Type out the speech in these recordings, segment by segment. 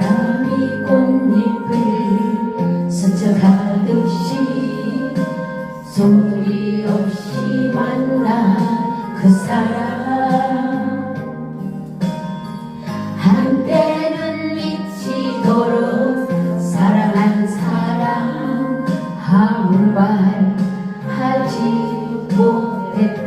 사람이 꽃잎을 선적하듯이 손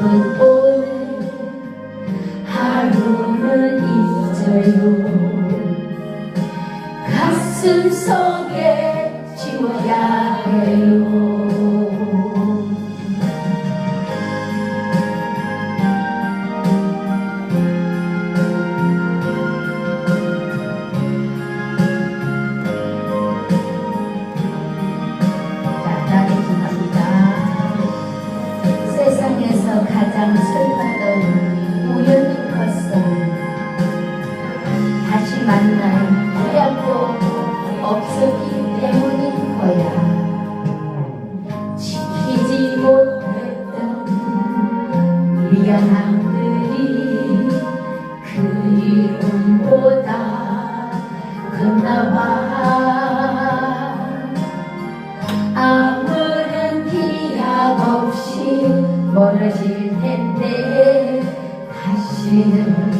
그 오늘 하루를 잊어요. 가슴 속에 지워야 해요. 그나마 아무런 기약 없이 멀어질 텐데 다시는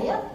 Yeah.